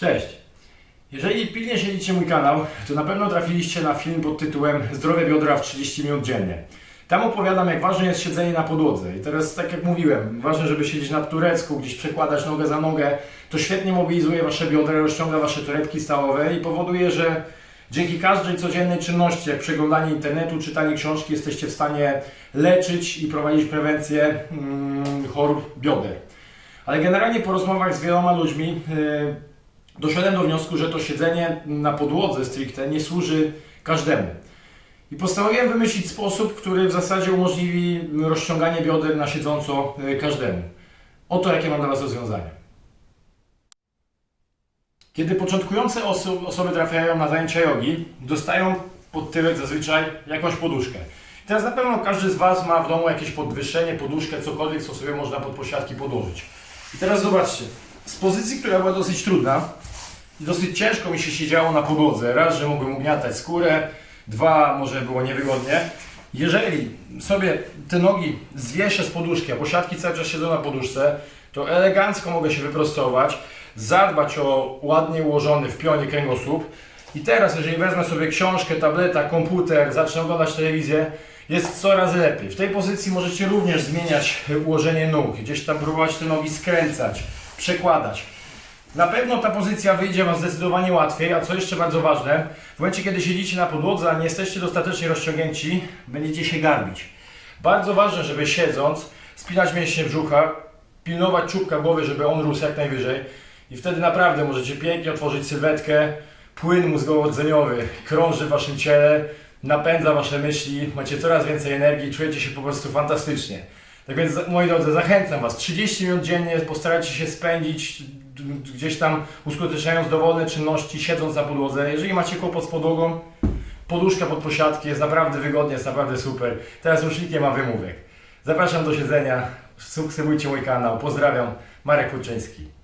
Cześć! Jeżeli pilnie śledzicie mój kanał, to na pewno trafiliście na film pod tytułem Zdrowe biodra w 30 minut dziennie. Tam opowiadam, jak ważne jest siedzenie na podłodze. I teraz, tak jak mówiłem, ważne, żeby siedzieć na turecku, gdzieś przekładać nogę za nogę. To świetnie mobilizuje Wasze biodra, rozciąga Wasze torebki stałowe i powoduje, że dzięki każdej codziennej czynności, jak przeglądanie internetu, czytanie książki, jesteście w stanie leczyć i prowadzić prewencję mm, chorób bioder. Ale generalnie po rozmowach z wieloma ludźmi yy, doszedłem do wniosku, że to siedzenie na podłodze stricte nie służy każdemu. I postanowiłem wymyślić sposób, który w zasadzie umożliwi rozciąganie bioder na siedząco y, każdemu. Oto jakie mam dla Was rozwiązanie. Kiedy początkujące oso- osoby trafiają na zajęcia jogi, dostają pod tyłek zazwyczaj jakąś poduszkę. Teraz na pewno każdy z Was ma w domu jakieś podwyższenie, poduszkę, cokolwiek, co sobie można pod posiadki podłożyć. I teraz zobaczcie, z pozycji, która była dosyć trudna, dosyć ciężko mi się siedziało na podłodze. Raz, że mogłem ugniatać skórę, dwa, może było niewygodnie. Jeżeli sobie te nogi zwieszę z poduszki, a posiadki cały czas siedzą na poduszce, to elegancko mogę się wyprostować, zadbać o ładnie ułożony w pionie kręgosłup. I teraz, jeżeli wezmę sobie książkę, tableta, komputer, zacznę oglądać telewizję, jest coraz lepiej. W tej pozycji możecie również zmieniać ułożenie nóg, gdzieś tam próbować te nogi skręcać, przekładać. Na pewno ta pozycja wyjdzie Wam zdecydowanie łatwiej, a co jeszcze bardzo ważne, w momencie kiedy siedzicie na podłodze, a nie jesteście dostatecznie rozciągnięci, będziecie się garbić. Bardzo ważne, żeby siedząc, spinać mięśnie brzucha, pilnować czubka głowy, żeby on rósł jak najwyżej i wtedy naprawdę możecie pięknie otworzyć sylwetkę, płyn mózgowo-rdzeniowy krąży w Waszym ciele, napędza Wasze myśli, macie coraz więcej energii, czujecie się po prostu fantastycznie. Tak więc, moi drodzy, zachęcam Was, 30 minut dziennie postarajcie się spędzić gdzieś tam uskuteczniając dowolne czynności, siedząc na podłodze. Jeżeli macie kłopot z podłogą, poduszka pod posiadki jest naprawdę wygodnie, jest naprawdę super. Teraz już nikt nie ma wymówek. Zapraszam do siedzenia, subskrybujcie mój kanał, pozdrawiam, Marek Kurczyński.